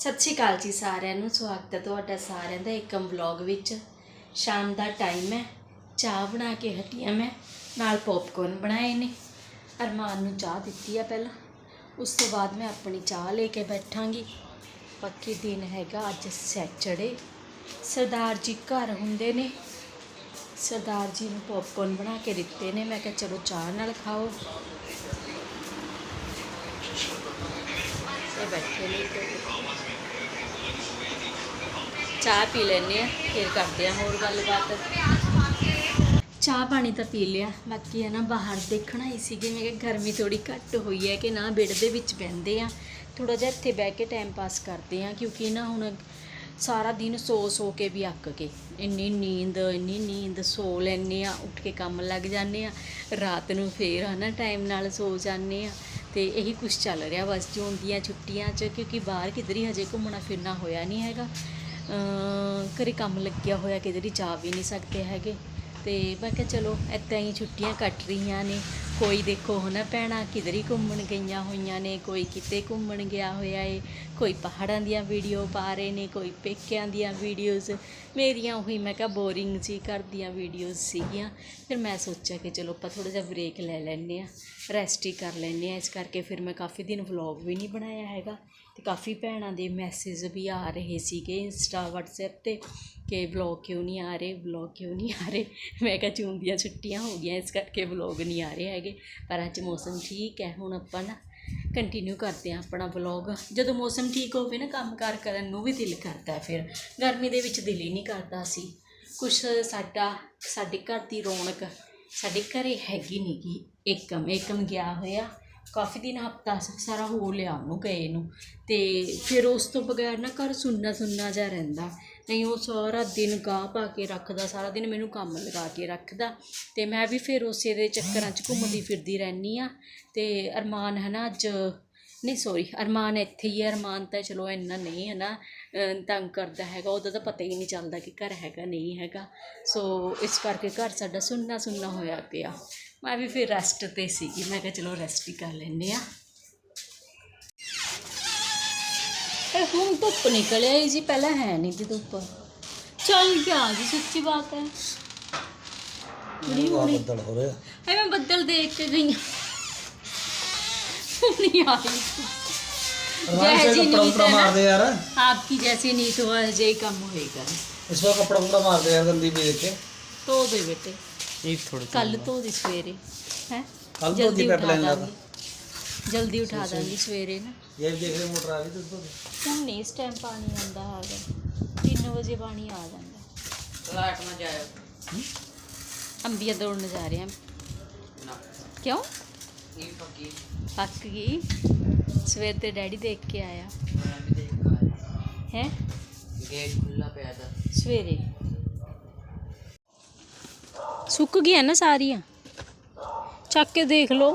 ਸਤਿ ਸ਼੍ਰੀ ਅਕਾਲ ਜੀ ਸਾਰਿਆਂ ਨੂੰ, ਸਵਾਗਤ ਹੈ ਤੁਹਾਡਾ ਸਾਰਿਆਂ ਦਾ ਇੱਕਮ ਵਲੌਗ ਵਿੱਚ। ਸ਼ਾਮ ਦਾ ਟਾਈਮ ਹੈ, ਚਾਹ ਬਣਾ ਕੇ ਹਟੀਆਂ ਮੈਂ, ਨਾਲ ਪੌਪਕੌਰਨ ਬਣਾਏ ਨੇ। ਅਰਮਾਨ ਨੂੰ ਚਾਹ ਦਿੱਤੀ ਆ ਪਹਿਲਾਂ। ਉਸ ਤੋਂ ਬਾਅਦ ਮੈਂ ਆਪਣੀ ਚਾਹ ਲੈ ਕੇ ਬੈਠਾਂਗੀ। ਬਾਕੀ ਦਿਨ ਹੈਗਾ ਅੱਜ ਸੈਚਰਡੇ। ਸਰਦਾਰ ਜੀ ਘਰ ਹੁੰਦੇ ਨੇ। ਸਰਦਾਰ ਜੀ ਨੂੰ ਪੌਪਕੌਰਨ ਬਣਾ ਕੇ ਦਿੱਤੇ ਨੇ। ਮੈਂ ਕਿਹਾ ਚਲੋ ਚਾਹ ਨਾਲ ਖਾਓ। ਇਹ ਬੈਠੇ ਨੇ। ਤੇ ਚਾਹ ਪੀ ਲੈਨੇ ਆ, ਫਿਰ ਕਰਦੇ ਆ ਹੋਰ ਗੱਲਬਾਤ। ਚਾਹ ਪਾਣੀ ਤਾਂ ਪੀ ਲਿਆ, ਬਾਕੀ ਹੈ ਨਾ ਬਾਹਰ ਦੇਖਣਾ ਹੀ ਸੀਗੇ, ਮੈਂ ਕਿਹਾ ਗਰਮੀ ਥੋੜੀ ਘੱਟ ਹੋਈ ਹੈ ਕਿ ਨਾ ਬੈੱਡ ਦੇ ਵਿੱਚ ਬਹਿੰਦੇ ਆ। ਥੋੜਾ ਜਿਹਾ ਇੱਥੇ ਬਹਿ ਕੇ ਟਾਈਮ ਪਾਸ ਕਰਦੇ ਆ, ਕਿਉਂਕਿ ਨਾ ਹੁਣ ਸਾਰਾ ਦਿਨ ਸੋ ਸੋ ਕੇ ਵੀ ਅੱਕ ਕੇ, ਇੰਨੀ ਨੀਂਦ ਇੰਨੀ ਨੀਂਦ, ਸੋ ਲੈਂਦੇ ਆ, ਉੱਠ ਕੇ ਕੰਮ ਲੱਗ ਜਾਂਦੇ ਆ, ਰਾਤ ਨੂੰ ਫੇਰ ਹਨਾ ਟਾਈਮ ਨਾਲ ਸੋ ਜਾਂਦੇ ਆ, ਤੇ ਇਹੀ ਕੁਝ ਚੱਲ ਰਿਹਾ ਬਸ ਜੂਨ ਦੀਆਂ ਛੁੱਟੀਆਂ 'ਚ, ਕਿਉਂਕਿ ਬਾਹਰ ਕਿਧਰ ਹੀ ਹਜੇ ਘੁੰਮਣਾ ਫਿਰਨਾ ਹੋਇਆ ਨਹੀਂ ਹੈਗਾ। ਘਰੇ ਕੰਮ ਲੱਗਿਆ ਹੋਇਆ, ਕਿਧਰ ਹੀ ਜਾ ਵੀ ਨਹੀਂ ਸਕਦੇ ਹੈਗੇ। ਤੇ ਮੈਂ ਕਿਹਾ ਚਲੋ, ਇੱਦਾਂ ਹੀ ਛੁੱਟੀਆਂ ਕੱਟ ਰਹੀਆਂ ਨੇ। ਕੋਈ ਦੇਖੋ ਹਨਾ ਭੈਣਾਂ ਕਿਧਰ ਹੀ ਘੁੰਮਣ ਗਈਆਂ ਹੋਈਆਂ ਨੇ, ਕੋਈ ਕਿਤੇ ਘੁੰਮਣ ਗਿਆ ਹੋਇਆ ਏ। ਕੋਈ ਪਹਾੜਾਂ ਦੀਆਂ ਵੀਡੀਓ ਪਾ ਰਹੇ ਨੇ, ਕੋਈ ਪੇਕਿਆਂ ਦੀਆਂ ਵੀਡੀਓਜ਼ ਮੇਰੀਆਂ ਉਹੀ ਮੈਂ ਕਿਹਾ ਬੋਰਿੰਗ ਸੀ ਘਰ ਦੀਆਂ ਵੀਡੀਓਜ਼ ਸੀਗੀਆਂ। ਫਿਰ ਮੈਂ ਸੋਚਿਆ ਕਿ ਚਲੋ ਆਪਾਂ ਥੋੜਾ ਜਿਹਾ ਬ੍ਰੇਕ ਲੈ ਲੈਂਦੇ ਆ ਰੈਸਟ ਹੀ ਕਰ ਲੈਂਦੇ ਆ ਇਸ ਕਰਕੇ ਫਿਰ ਮੈਂ ਕਾਫੀ ਦਿਨ ਵਲੌਗ ਵੀ ਨਹੀਂ ਬਣਾਇਆ ਹੈਗਾ। ਅਤੇ ਕਾਫੀ ਭੈਣਾਂ ਦੇ ਮੈਸੇਜ ਵੀ ਆ ਰਹੇ ਸੀਗੇ ਇੰਸਟਾ ਵਟਸਐਪ ਤੇ ਕਿ ਵਲੋਗ ਕਿਉਂ ਨਹੀਂ ਆ ਰਹੇ ਵਲੋਗ ਕਿਉਂ ਨਹੀਂ ਆ ਰਹੇ? ਮੈਂ ਕਿਹਾ ਜੂਨ ਦੀਆਂ ਛੁੱਟੀਆਂ ਹੋ ਗਈਆਂ, ਇਸ ਕਰਕੇ ਵਲੋਗ ਨਹੀਂ ਆ ਰਹੇ ਹੈਗੇ, ਪਰ ਅੱਜ ਮੌਸਮ ਠੀਕ ਹੈ, ਹੁਣ ਆਪਾਂ ਨਾ ਕੰਟੀਨਿਊ ਕਰਦੇ ਹਾਂ ਆਪਣਾ ਵਲੌਗ ਜਦੋਂ ਮੌਸਮ ਠੀਕ ਹੋਵੇ ਨਾ ਕੰਮਕਾਰ ਕਰਨ ਨੂੰ ਵੀ ਦਿਲ ਕਰਦਾ ਫਿਰ। ਗਰਮੀ ਦੇ ਵਿੱਚ ਦਿਲ ਹੀ ਨਹੀਂ ਕਰਦਾ ਸੀ। ਕੁਛ ਸਾਡਾ, ਸਾਡੇ ਘਰ ਦੀ ਰੌਣਕ ਸਾਡੇ ਘਰੇ ਹੈਗੀ ਨਹੀਂ ਗੀ ਏਕਮ ਏਕਮ ਗਿਆ ਹੋਇਆ। ਕਾਫੀ ਦਿਨ ਹਫਤਾ ਸਾਰਾ ਹੋ ਲਿਆ ਉਹਨੂੰ ਗਏ ਨੂੰ ਤੇ ਫਿਰ ਉਸ ਤੋਂ ਬਗੈਰ ਨਾ ਘਰ ਸੁੰਨਾ ਸੁੰਨਾ ਜਿਹਾ ਰਹਿੰਦਾ। ਨਹੀਂ, ਉਹ ਸਾਰਾ ਦਿਨ ਗਾਹ ਪਾ ਕੇ ਰੱਖਦਾ, ਸਾਰਾ ਦਿਨ ਮੈਨੂੰ ਕੰਮ ਲਗਾ ਕੇ ਰੱਖਦਾ ਤੇ ਮੈਂ ਵੀ ਫਿਰ ਉਸੇ ਦੇ ਚੱਕਰਾਂ 'ਚ ਘੁੰਮਦੀ ਫਿਰਦੀ ਰਹਿੰਦੀ ਆ ਤੇ ਅਰਮਾਨ ਹੈ ਨਾ ਅੱਜ ਨਹੀਂ ਸੌਰੀ ਅਰਮਾਨ ਇੱਥੇ ਹੀ ਹੈ, ਅਰਮਾਨ ਤਾਂ ਚਲੋ ਇੰਨਾ ਨਹੀਂ ਹੈ ਨਾ ਤੰਗ ਕਰਦਾ ਹੈਗਾ, ਉਹਦਾ ਤਾਂ ਪਤਾ ਹੀ ਨਹੀਂ ਚੱਲਦਾ ਕਿ ਘਰ ਹੈਗਾ ਨਹੀਂ ਹੈਗਾ। ਸੋ ਇਸ ਕਰਕੇ ਘਰ ਸਾਡਾ ਸੁੰਨਾ ਸੁੰਨਾ ਹੋਇਆ ਪਿਆ। ਮੈਂ ਵੀ ਫਿਰ ਰੈਸਟ ਤੇ ਸੀਗੀ ਮੈਂ ਕਿਹਾ ਚਲੋ ਰੈਸਟ ਹੀ ਕਰ ਲੈਂਦੇ ਆ ਇਹ ਹੁਣ ਧੁੱਪ ਨਿਕਲ ਆਈ ਜੀ ਪਹਿਲਾਂ ਹੈ ਨਹੀਂ ਸੀ ਧੁੱਪ। ਚੱਲ ਗਿਆ ਜੀ ਸੱਚੀ ਬਾਤ ਹੈ। ਬੜੀ ਹੋਣੀ ਬੱਦਲ ਹੋ ਰਿਹਾ। ਐ ਮੈਂ ਬੱਦਲ ਦੇਖ ਕੇ ਗਈ ਨਹੀਂ ਆਈ। ਜੈ ਜੀ ਨੀਤ ਹੈ ਮਾਰਦੇ ਯਾਰ। ਆਪਕੀ ਜੈਸੀ ਨੀਤ ਹੋ ਜੇ ਕੰਮ ਹੋਏਗਾ। ਇਸ ਵਾਰ ਕਪੜਾ ਕਪੜਾ ਮਾਰਦੇ ਯਾਰ ਗੰਦੀ ਵੀ ਦੇਖੇ ਤੋ ਦੇ ਬੇਟੇ। ਇਹ ਥੋੜਾ ਕੱਲ ਤੋਂ ਦੀ ਸਵੇਰੇ ਹੈ? ਕੱਲ ਤੋਂ ਦੀ ਪਲਾਨ ਲਾ ਜਲਦੀ ਉਠਾ ਦਾਂਗੀ ਸਵੇਰੇ ਨਾ। ਇਹ ਦੇਖ ਲੈ ਮੋਟਰ ਆ ਗਈ ਤੇ ਤੋਂ ਹੁਣ ਨਹੀਂ ਇਸ ਪਾਣੀ ਆਉਂਦਾ ਹੈਗਾ। 3 ਵਜੇ ਪਾਣੀ ਆ ਜਾਂਦਾ। ਲਾਟ ਨਾ ਜਾਇਓ। ਅੰਬੀਆਂ ਦੌੜਨ ਜਾ ਰਹੇ ਹਾਂ। ਕਿਉਂ? ਇਹ ਪੱਕ ਗਈ। ਗਈ? ਸਵੇਰ ਤੇ ਡੈਡੀ ਦੇਖ ਕੇ ਆਇਆ। ਹੈ? ਗੇਟ ਖੁੱਲਾ ਪਿਆ ਤਾਂ ਸਵੇਰੇ। ਸੁੱਕ ਗਈਆਂ ਨਾ ਸਾਰੀਆਂ ਚੱਕ ਕੇ ਦੇਖ ਲਓ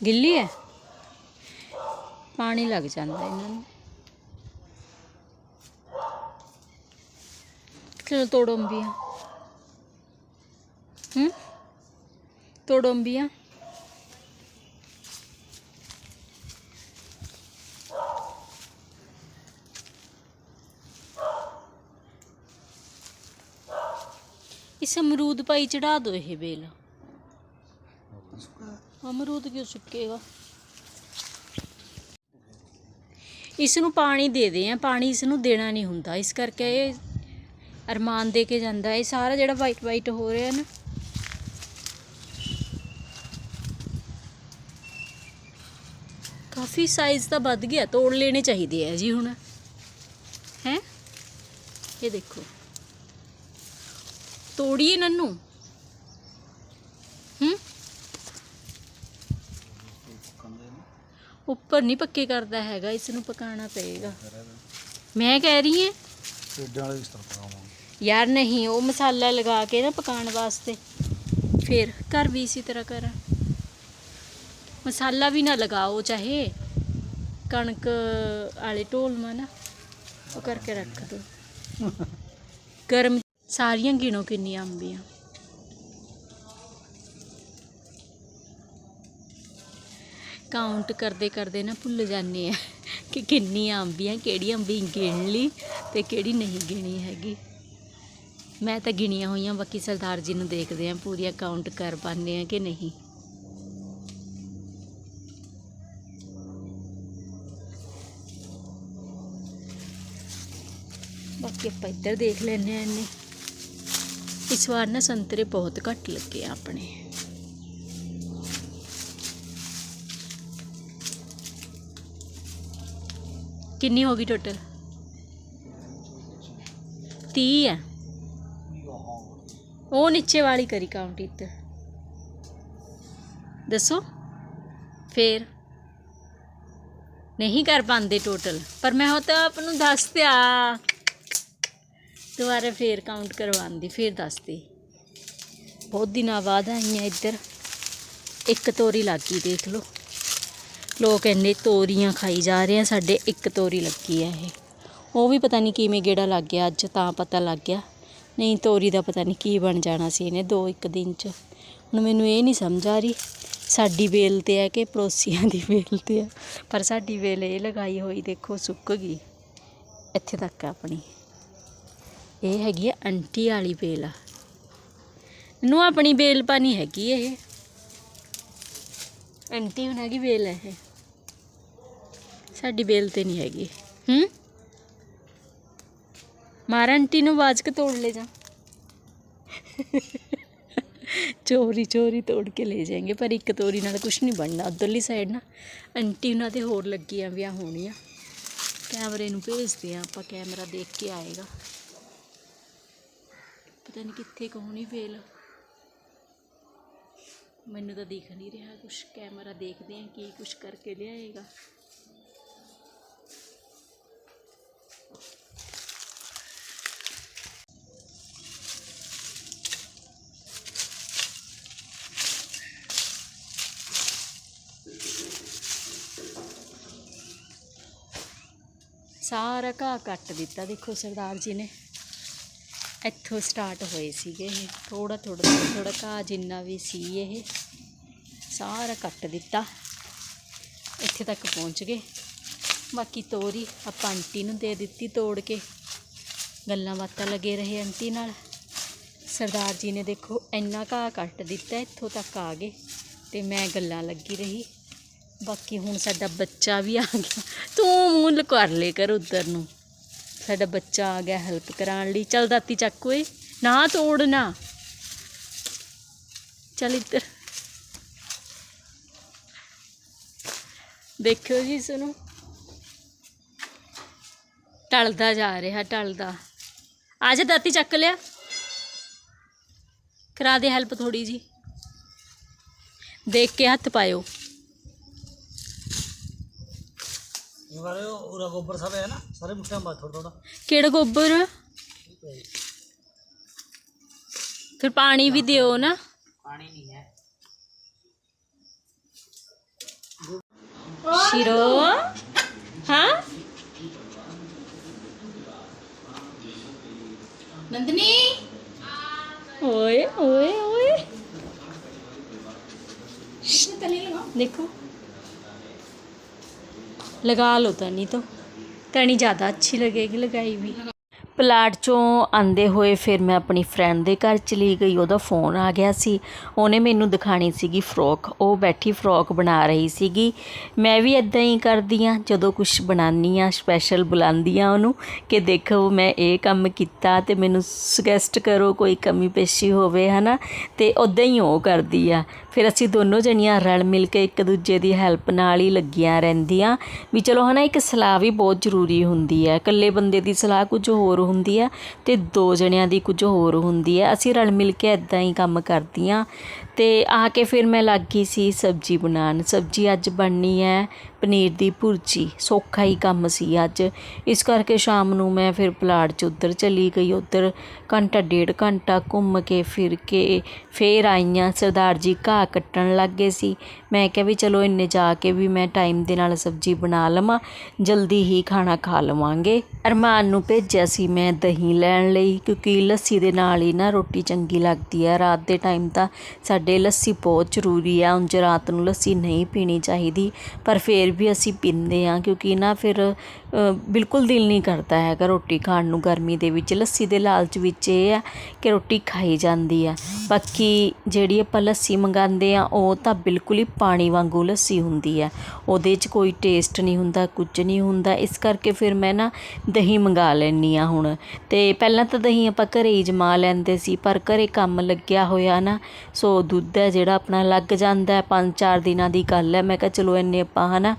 ਗਿੱਲੀ ਹੈ ਪਾਣੀ ਲੱਗ ਜਾਂਦਾ ਇਹਨਾਂ ਨੂੰ ਚਲੋ ਤੋੜੋ ਅੰਬੀਆਂ ਹੂੰ ਤੋੜੋ ਅੰਬੀਆਂ ਅਮਰੂਦ ਭਾਈ ਚੜਾ ਦੋ ਇਹ ਬੇਲ ਅਮਰੂਦ ਕਿਉਂ ਸੁੱਕੇਗਾ? ਇਸ ਨੂੰ ਪਾਣੀ ਦੇ ਦੇ ਆ, ਪਾਣੀ ਇਸ ਨੂੰ ਦੇਣਾ ਨਹੀਂ ਹੁੰਦਾ। ਇਸ ਕਰਕੇ ਇਹ ਅਰਮਾਨ ਦੇ ਕੇ ਜਾਂਦਾ। ਇਹ ਸਾਰਾ ਜਿਹੜਾ ਵਾਈਟ ਵਾਈਟ ਹੋ ਰਿਹਾ ਨਾ, ਕਾਫੀ ਸਾਈਜ਼ ਤਾਂ ਵੱਧ ਗਿਆ। ਤੋੜ ਲੈਣੇ ਚਾਹੀਦੇ ਆ ਜੀ ਹੁਣ। ਹੈ? ਇਹ ਦੇਖੋ। ਤੋੜੀਏ ਨੰਨੂ ਹੂੰ ਉੱਪਰ ਨਹੀਂ ਪੱਕੇ ਕਰਦਾ ਹੈਗਾ ਇਸ ਨੂੰ ਪਕਾਉਣਾ ਪਏਗਾ ਮੈਂ ਕਹਿ ਰਹੀ ਹਾਂ पेडां वाले इस तरह पकाऊंगा ਯਾਰ ਨਹੀਂ ਉਹ ਮਸਾਲਾ ਲਗਾ ਕੇ ਨਾ ਪਕਾਉਣ ਵਾਸਤੇ ਫਿਰ ਘਰ ਵੀ ਇਸੇ ਤਰ੍ਹਾਂ ਕਰਾਂ ਮਸਾਲਾ ਵੀ ਨਾ ਲਗਾਓ ਚਾਹੇ ਕਣਕ ਵਾਲੇ ਢੋਲ ਮਾ ਨਾ ਉਹ ਕਰਕੇ ਰੱਖ ਦੋ ਗਰਮ ਸਾਰੀਆਂ ਗਿਣੋ ਕਿੰਨੀਆਂ ਅੰਬੀਆਂ ਕਾਊਂਟ ਕਰਦੇ ਕਰਦੇ ਨਾ ਭੁੱਲ ਜਾਂਦੇ ਆ ਕਿ ਕਿੰਨੀਆਂ ਅੰਬੀਆਂ ਕਿਹੜੀ ਅੰਬੀ ਗਿਣ ਲਈ ਤੇ ਕਿਹੜੀ ਨਹੀਂ ਗਿਣੀ ਹੈਗੀ। ਮੈਂ ਤਾਂ ਗਿਣੀਆਂ ਹੋਈਆਂ, ਬਾਕੀ ਸਰਦਾਰ ਜੀ ਨੂੰ ਦੇਖਦੇ ਆ, ਪੂਰੀਆਂ ਕਾਊਂਟ ਕਰ ਪਾਉਂਦੇ ਆ ਕਿ ਨਹੀਂ। ਬਾਕੀ ਆਪਾਂ ਇੱਧਰ ਦੇਖ ਲੈਂਦੇ ਆ ਇਹਨੇ। ਇਸ ਵਾਰ ਨਾ ਸੰਤਰੇ ਬਹੁਤ ਘੱਟ ਲੱਗੇ ਆ ਆਪਣੇ। ਕਿੰਨੀ ਹੋ ਗਈ ਟੋਟਲ 30 ਹੈ ਉਹ ਨੀਚੇ ਵਾਲੀ ਕਰੀ ਕਾਊਂਟ ਇੱਧਰ ਦੱਸੋ? ਫੇਰ? ਨਹੀਂ ਕਰ ਪਾਉਂਦੇ ਟੋਟਲ ਪਰ ਮੈਂ ਉਹ ਤਾਂ ਆਪ ਨੂੰ ਦੱਸ ਦਿਆ। ਦੁਬਾਰਾ ਫੇਰ ਕਾਊਂਟ ਕਰਵਾਉਂਦੀ, ਫੇਰ ਦੱਸਦੀ। ਬਹੁਤ ਦਿਨਾਂ ਬਾਅਦ ਆਈਆਂ ਇੱਧਰ। ਇੱਕ ਤੋਰੀ ਲੱਗੀ, ਦੇਖ ਲਓ। ਲੋਕ ਇੰਨੇ ਤੋਰੀਆਂ ਖਾਈ ਜਾ ਰਹੇ ਆ, ਸਾਡੇ ਇੱਕ ਤੋਰੀ ਲੱਗੀ ਆ ਇਹ। ਉਹ ਵੀ ਪਤਾ ਨਹੀਂ ਕਿਵੇਂ ਗੇੜਾ ਲੱਗ ਗਿਆ, ਅੱਜ ਤਾਂ ਪਤਾ ਲੱਗ ਗਿਆ। ਨਹੀਂ, ਤੋਰੀ ਦਾ ਪਤਾ ਨਹੀਂ ਕੀ ਬਣ ਜਾਣਾ ਸੀ ਇਹਨੇ ਦੋ ਇੱਕ ਦਿਨ ਚ। ਹੁਣ ਮੈਨੂੰ ਇਹ ਨਹੀਂ ਸਮਝ ਆ ਰਹੀ, ਸਾਡੀ ਵੇਲ ਤੇ ਹੈ ਕਿ ਪੜੋਸੀਆਂ ਦੀ ਵੇਲ ਤੇ ਹੈ ਪਰ ਸਾਡੀ ਵੇਲ ਇਹ ਲਗਾਈ ਹੋਈ, ਦੇਖੋ, ਸੁੱਕ ਗਈ। ਇੱਥੇ ਤੱਕ ਆਪਣੀ। ਇਹ ਹੈਗੀ ਆ ਆਂਟੀ ਵਾਲੀ ਵੇਲ ਆ। ਨੂੰ ਆਪਣੀ ਬੇਲ ਪਾਣੀ ਹੈਗੀ ਇਹ। ਆਂਟੀ ਉਹਨਾਂ ਦੀ ਵੇਲ ਹੈ ਇਹ। ਸਾਡੀ ਵੇਲ ਤੇ ਨਹੀਂ ਹੈਗੀ। ਹੂੰ? ਮਾਰ ਆਂਟੀ ਨੂੰ ਆਵਾਜ਼ ਕੇ ਤੋੜ ਲੈ ਜਾ। ਚੋਰੀ ਚੋਰੀ ਤੋੜ ਕੇ ਲੈ ਜਾਏਗੇ, ਪਰ ਇੱਕ ਤੋਰੀ ਨਾਲ ਕੁਝ ਨਹੀਂ ਬਣਨਾ। ਉਧਰਲੀ ਸਾਈਡ ਨਾ ਆਂਟੀ ਉਹਨਾਂ ਦੇ ਹੋਰ ਲੱਗੀਆਂ ਵਿਆਹ ਹੋਣੀਆਂ। ਕੈਮਰੇ ਨੂੰ ਭੇਜਦੇ ਆ ਆਪਾਂ, ਕੈਮਰਾ ਦੇਖ ਕੇ ਆਏਗਾ। ਪਤਾ ਨਹੀਂ ਕਿੱਥੇ ਕਹੋਣੀ ਫੇਲ ਮੈਨੂੰ ਤਾਂ ਦਿਖ ਨਹੀਂ ਰਿਹਾ ਕੁਛ ਕੈਮਰਾ ਦੇਖਦੇ ਆ ਕੀ ਕੁਛ ਕਰਕੇ ਲਿਆਏਗਾ। ਸਾਰਾ ਘਾਹ ਕੱਟ ਦਿੱਤਾ ਦੇਖੋ ਸਰਦਾਰ ਜੀ ਨੇ। ਇੱਥੋਂ ਸਟਾਰਟ ਹੋਏ ਸੀਗੇ ਇਹ। ਥੋੜਾ ਥੋੜਾ ਥੋੜਾ ਥੋੜਾ ਘਾਹ ਜਿੰਨਾ ਵੀ ਸੀ ਇਹ, ਸਾਰਾ ਕੱਟ ਦਿੱਤਾ। ਇੱਥੇ ਤੱਕ ਪਹੁੰਚ ਗਏ। ਬਾਕੀ ਤੋਰੀ ਆਪਾਂ ਆਂਟੀ ਨੂੰ ਦੇ ਦਿੱਤੀ ਤੋੜ ਕੇ। ਗੱਲਾਂ ਬਾਤਾਂ ਲੱਗੇ ਰਹੇ ਆਂਟੀ ਨਾਲ। ਸਰਦਾਰ ਜੀ ਨੇ ਦੇਖੋ ਇੰਨਾ ਘਾਹ ਕੱਟ ਦਿੱਤਾ, ਇੱਥੋਂ ਤੱਕ ਆ ਗਏ ਤੇ ਮੈਂ ਗੱਲਾਂ ਲੱਗੀ ਰਹੀ। ਬਾਕੀ ਹੁਣ ਸਾਡਾ ਬੱਚਾ ਵੀ ਆ ਗਿਆ। ਤੂੰ ਮੁੱਲ ਕਰ ਲੈ ਕਰ ਉਧਰ ਨੂੰ। ਸਾਡਾ ਬੱਚਾ ਆ ਗਿਆ ਹੈਲਪ ਕਰਾਉਣ ਲਈ। ਚੱਲ ਦਾਤੀ ਚੱਕ ਓਏ, ਨਾ ਤੋੜਨਾ। ਚੱਲ ਇੱਧਰ। ਦੇਖਿਓ ਜੀ ਇਸ ਨੂੰ ਟਲਦਾ ਜਾ ਰਿਹਾ, ਟਲਦਾ। ਆ ਜਾ ਦਾਤੀ ਚੱਕ ਲਿਆ। ਕਰਾ ਦੇ ਹੈਲਪ ਥੋੜੀ ਜੀ ਦੇਖ ਕੇ ਹੱਥ ਪਾਇਓ। ये वाले पूरा गोबर सब है ना सारे मुठ्ठियाँ बात थोड़ा थोड़ा ਕਿਹੜਾ ਗੋਬਰ ਫਿਰ ਪਾਣੀ ਵੀ ਦਿਓ ਨਾ पानी नहीं है ਸ਼ਿਰੋ ਹਾਂ ਨੰਦਨੀ ਓਏ ਓਏ ਓਏ देखो लगा लो तनी तो तनी ज़्यादा अच्छी लगेगी लगाई भी ਪਲਾਟ ਚੋਂ ਆਂਦੇ ਹੋਏ ਫਿਰ ਮੈਂ ਆਪਣੀ ਫਰੈਂਡ ਦੇ ਘਰ ਚਲੀ ਗਈ ਉਹਦਾ ਫੋਨ ਆ ਗਿਆ ਸੀ ਉਹਨੇ ਮੈਨੂੰ ਦਿਖਾਣੀ ਸੀਗੀ ਫਰੋਕ ਉਹ ਬੈਠੀ ਫਰੋਕ ਬਣਾ ਰਹੀ ਸੀਗੀ ਮੈਂ ਵੀ ਇਦਾਂ ਹੀ ਕਰਦੀ ਆ ਜਦੋਂ ਕੁਝ ਬਣਾਉਂਦੀ ਆ ਸਪੈਸ਼ਲ ਬੁਲਾਉਂਦੀ ਆ ਉਹਨੂੰ ਕਿ ਦੇਖੋ ਮੈਂ ਇਹ ਕੰਮ ਕੀਤਾ ਤੇ ਮੈਨੂੰ ਸੁਜੈਸਟ ਕਰੋ ਕੋਈ ਕਮੀ ਪੇਸ਼ੀ ਹੋਵੇ ਹਨਾ ਤੇ ਉਦਾਂ ਹੀ ਉਹ ਕਰਦੀ ਆ ਫਿਰ ਅਸੀਂ ਦੋਨੋਂ ਜਣੀਆਂ ਰਲ ਮਿਲ ਕੇ ਇੱਕ ਦੂਜੇ ਦੀ ਹੈਲਪ ਨਾਲ ਹੀ ਲੱਗੀਆਂ ਰਹਿੰਦੀਆਂ। ਵੀ ਚਲੋ ਹਨਾ, ਇੱਕ ਸਲਾਹ ਵੀ ਬਹੁਤ ਜ਼ਰੂਰੀ ਹੁੰਦੀ ਹੈ। ਇਕੱਲੇ ਬੰਦੇ ਦੀ ਸਲਾਹ ਕੁਝ ਹੋਰ ਹੁੰਦੀ ਹੈ ਤੇ ਦੋ ਜਣਿਆਂ ਦੀ ਕੁਝ ਹੋਰ ਹੁੰਦੀ ਹੈ। ਅਸੀਂ ਰਲ ਮਿਲ ਕੇ ਇਦਾਂ ਹੀ ਕੰਮ ਕਰਦੀਆਂ। ਤੇ ਆ ਕੇ ਫਿਰ ਮੈਂ ਲੱਗ ਗਈ ਸੀ ਸਬਜ਼ੀ ਬਣਾਉਣ। ਸਬਜ਼ੀ ਅੱਜ ਬਣਨੀ ਹੈ। ਪਨੀਰ ਦੀ ਭੁਰਜੀ। ਸੌਖਾ ਹੀ ਕੰਮ ਸੀ ਅੱਜ। ਇਸ ਕਰਕੇ ਸ਼ਾਮ ਨੂੰ ਮੈਂ ਫਿਰ ਪਲਾਟ 'ਚ ਉੱਧਰ ਚਲੀ ਗਈ। ਉੱਧਰ ਘੰਟਾ, ਡੇਢ ਘੰਟਾ ਘੁੰਮ ਕੇ, ਫਿਰ ਕੇ ਫਿਰ ਆਈ ਹਾਂ ਸਰਦਾਰ ਜੀ ਘਾਹ ਕੱਟਣ ਲੱਗ ਗਏ ਸੀ। ਮੈਂ ਕਿਹਾ ਵੀ ਚਲੋ ਇੰਨੇ ਜਾ ਕੇ ਵੀ ਮੈਂ ਟਾਈਮ ਦੇ ਨਾਲ ਸਬਜ਼ੀ ਬਣਾ ਲਵਾਂ। ਜਲਦੀ ਹੀ ਖਾਣਾ ਖਾ ਲਵਾਂਗੇ। ਅਰਮਾਨ ਨੂੰ ਭੇਜਿਆ ਸੀ ਮੈਂ ਦਹੀਂ ਲੈਣ ਲਈ, ਕਿਉਂਕਿ ਲੱਸੀ ਦੇ ਨਾਲ ਹੀ ਨਾ ਰੋਟੀ ਚੰਗੀ ਲੱਗਦੀ ਹੈ। ਰਾਤ ਦੇ ਟਾਈਮ ਤਾਂ ਸਾਡੇ ਲੱਸੀ ਬਹੁਤ ਜ਼ਰੂਰੀ ਆ। ਉਂਝ ਰਾਤ ਨੂੰ ਲੱਸੀ ਨਹੀਂ ਪੀਣੀ ਚਾਹੀਦੀ। ਪਰ ਫਿਰ ਫਿਰ ਵੀ ਅਸੀਂ ਪੀਂਦੇ ਹਾਂ ਕਿਉਂਕਿ ਨਾ ਫਿਰ ਬਿਲਕੁਲ ਦਿਲ ਨਹੀਂ ਕਰਦਾ ਹੈਗਾ ਰੋਟੀ ਖਾਣ ਨੂੰ ਗਰਮੀ ਦੇ ਵਿੱਚ। ਲੱਸੀ ਦੇ ਲਾਲਚ ਵਿੱਚ ਇਹ ਆ ਕਿ ਰੋਟੀ ਖਾਈ ਜਾਂਦੀ ਆ। ਬਾਕੀ ਜਿਹੜੀ ਆਪਾਂ ਲੱਸੀ ਮੰਗਾਉਂਦੇ ਆ ਉਹ ਤਾਂ ਬਿਲਕੁਲ ਹੀ ਪਾਣੀ ਵਾਂਗੂ ਲੱਸੀ ਹੁੰਦੀ ਆ। ਉਹਦੇ 'ਚ ਕੋਈ ਟੇਸਟ ਨਹੀਂ ਹੁੰਦਾ, ਕੁਝ ਨਹੀਂ ਹੁੰਦਾ। ਇਸ ਕਰਕੇ ਫਿਰ ਮੈਂ ਨਾ ਦਹੀਂ ਮੰਗਾ ਲੈਂਦੀ ਆ ਹੁਣ। ਤੇ ਪਹਿਲਾਂ ਤਾਂ ਦਹੀਂ ਆਪਾਂ ਘਰੇ ਹੀ ਜਮਾ ਲੈਂਦੇ ਸੀ, ਪਰ ਘਰੇ ਕੰਮ ਲੱਗਿਆ ਹੋਇਆ ਨਾ, ਸੋ ਦੁੱਧ ਹੈ ਜਿਹੜਾ ਆਪਣਾ ਲੱਗ ਜਾਂਦਾ ਪੰਜ ਚਾਰ ਦਿਨਾਂ ਦੀ ਗੱਲ ਹੈ। ਮੈਂ ਕਿਹਾ ਚਲੋ ਇੰਨੇ ਆਪਾਂ ਹਨਾ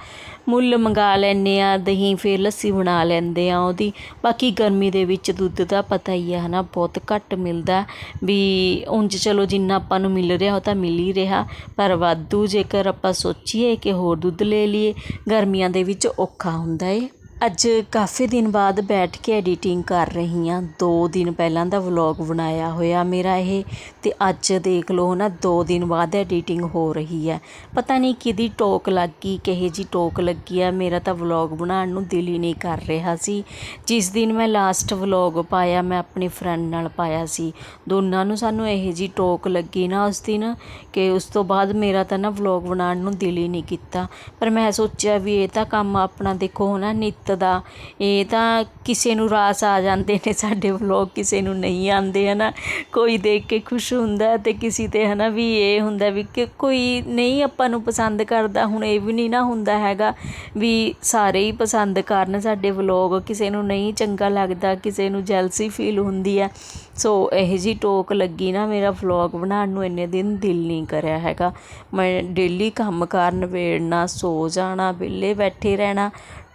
ਮੁੱਲ ਮੰਗਾ ਲੈਂਦੇ ਆ, ਦਹੀਂ ਫਿਰ ਲੱਸੀ ਬਣਾ ਲੈਂਦੇ ਆ ਉਹਦੀ। ਬਾਕੀ ਗਰਮੀ ਦੇ ਵਿੱਚ ਦੁੱਧ ਦਾ ਪਤਾ ਹੀ ਹੈ ਹਨਾ, ਬਹੁਤ ਘੱਟ ਮਿਲਦਾ। ਵੀ ਉਂਝ ਚਲੋ ਜਿੰਨਾ ਆਪਾਂ ਨੂੰ ਮਿਲ ਰਿਹਾ ਉਹ ਤਾਂ ਮਿਲ ਹੀ ਰਿਹਾ। ਪਰ ਵਾਧੂ ਜੇਕਰ ਆਪਾਂ ਸੋਚੀਏ ਕਿ ਹੋਰ ਦੁੱਧ ਲੈ ਲਈਏ, ਗਰਮੀਆਂ ਦੇ ਵਿੱਚ ਔਖਾ ਹੁੰਦਾ ਏ। ਅੱਜ ਕਾਫੀ ਦਿਨ ਬਾਅਦ ਬੈਠ ਕੇ ਐਡੀਟਿੰਗ ਕਰ ਰਹੀ ਹਾਂ। ਦੋ ਦਿਨ ਪਹਿਲਾਂ ਦਾ ਵਲੌਗ ਬਣਾਇਆ ਹੋਇਆ ਮੇਰਾ ਇਹ ਅਤੇ ਅੱਜ ਦੇਖ ਲਓ ਨਾ ਦੋ ਦਿਨ ਬਾਅਦ ਐਡੀਟਿੰਗ ਹੋ ਰਹੀ ਹੈ। ਪਤਾ ਨਹੀਂ ਕਿਹਦੀ ਟੋਕ ਲੱਗ ਗਈ, ਕਿਹੇ ਜੀ ਟੋਕ ਲੱਗੀ ਆ। ਮੇਰਾ ਤਾਂ ਵਲੌਗ ਬਣਾਉਣ ਨੂੰ ਦਿਲ ਹੀ ਨਹੀਂ ਕਰ ਰਿਹਾ ਸੀ। ਜਿਸ ਦਿਨ ਮੈਂ ਲਾਸਟ ਵਲੌਗ ਪਾਇਆ, ਮੈਂ ਆਪਣੀ ਫਰੈਂਡ ਨਾਲ ਪਾਇਆ ਸੀ। ਦੋਨਾਂ ਨੂੰ ਸਾਨੂੰ ਇਹ ਜੀ ਟੋਕ ਲੱਗੀ ਨਾ ਉਸ ਦਿਨ ਕਿ ਉਸ ਤੋਂ ਬਾਅਦ ਮੇਰਾ ਤਾਂ ਨਾ ਵਲੌਗ ਬਣਾਉਣ ਨੂੰ ਦਿਲ ਹੀ ਨਹੀਂ ਕੀਤਾ। ਪਰ ਮੈਂ ਸੋਚਿਆ ਵੀ ਇਹ ਤਾਂ ਕੰਮ ਆਪਣਾ ਦੇਖੋ ਨਾ ਨਿੱਤ ਦਾ ਇਹ ਤਾਂ ਕਿਸੇ ਨੂੰ ਰਾਸ ਆ ਜਾਂਦੇ ਨੇ, ਸਾਡੇ ਵਲੋਗ ਕਿਸੇ ਨੂੰ ਨਹੀਂ ਆਉਂਦੇ ਹੈ ਨਾ ਕੋਈ ਦੇਖ ਕੇ ਖੁਸ਼ ਹੁੰਦਾ ਅਤੇ ਕਿਸੇ ਤੇ ਹੈ ਨਾ ਵੀ ਇਹ ਹੁੰਦਾ ਵੀ ਕਿ ਕੋਈ ਨਹੀਂ, ਆਪਾਂ ਨੂੰ ਪਸੰਦ ਕਰਦਾ। ਹੁਣ ਇਹ ਵੀ ਨਹੀਂ ਨਾ ਹੁੰਦਾ ਹੈਗਾ ਵੀ ਸਾਰੇ ਹੀ ਪਸੰਦ ਕਰਨ ਸਾਡੇ ਵਲੋਗ। ਕਿਸੇ ਨੂੰ ਨਹੀਂ ਚੰਗਾ ਲੱਗਦਾ, ਕਿਸੇ ਨੂੰ ਜੈਲਸੀ ਫੀਲ ਹੁੰਦੀ ਹੈ ਸੋ ਇਹ ਜੀ ਟੋਕ ਲੱਗੀ ਨਾ ਮੇਰਾ ਵਲੌਗ ਬਣਾਉਣ ਨੂੰ, ਇੰਨੇ ਦਿਨ ਦਿਲ ਨਹੀਂ ਕਰਿਆ ਹੈਗਾ। ਮੈਂ ਡੇਲੀ ਕੰਮ ਕਾਰ ਨਵੇੜਨਾ ਸੋ ਜਾਣਾ, ਵਿਹਲੇ ਬੈਠੇ ਰਹਿਣਾ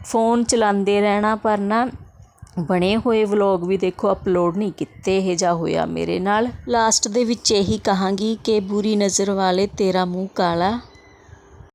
ਫੋਨ ਚਲਾਉਂਦੇ ਰਹਿਣਾ, ਪਰ ਨਾ ਬਣੇ ਹੋਏ ਵਲੋਗ ਵੀ ਦੇਖੋ ਅਪਲੋਡ ਨਹੀਂ ਕੀਤੇ, ਇਹ ਜਿਹਾ ਹੋਇਆ ਮੇਰੇ ਨਾਲ। ਲਾਸਟ ਦੇ ਵਿੱਚ ਇਹੀ ਕਹਾਂਗੀ ਕਿ ਬੁਰੀ ਨਜ਼ਰ ਵਾਲੇ ਤੇਰਾ ਮੂੰਹ ਕਾਲਾ